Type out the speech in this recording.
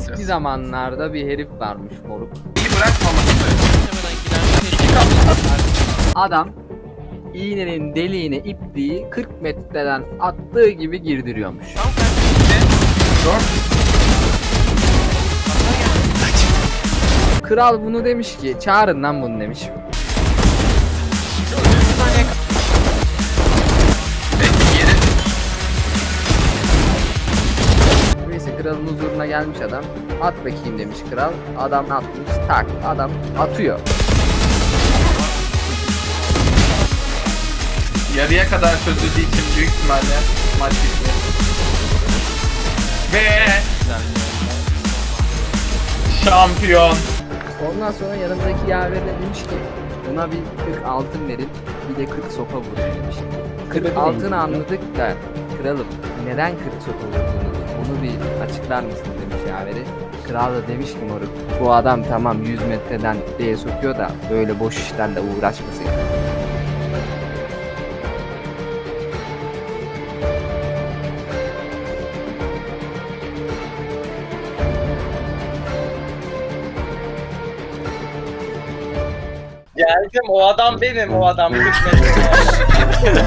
Eski zamanlarda bir herif varmış moruk. İyi gider. Adam iğnenin deliğine ipliği 40 metreden attığı gibi girdiriyormuş. Kral bunu demiş ki çağırın lan bunu demiş. Kralın huzuruna gelmiş adam. At bakayım demiş kral. Adam atmış tak adam atıyor. Yarıya kadar çözüldüğü için büyük ihtimalle maç bitti. Ve şampiyon. Ondan sonra yanındaki yaverine demiş ki buna bir 40 altın verin bir de 40 sopa vurun demiş. 40 altın anladık da kralım neden 40 sopa vurdunuz? Bunu bir açıklar mısın demiş yaveri. Kral da demiş ki moruk bu adam tamam 100 metreden diye sokuyor da böyle boş işlerle uğraşmasın. Geldim o adam benim o adam. 40 metre.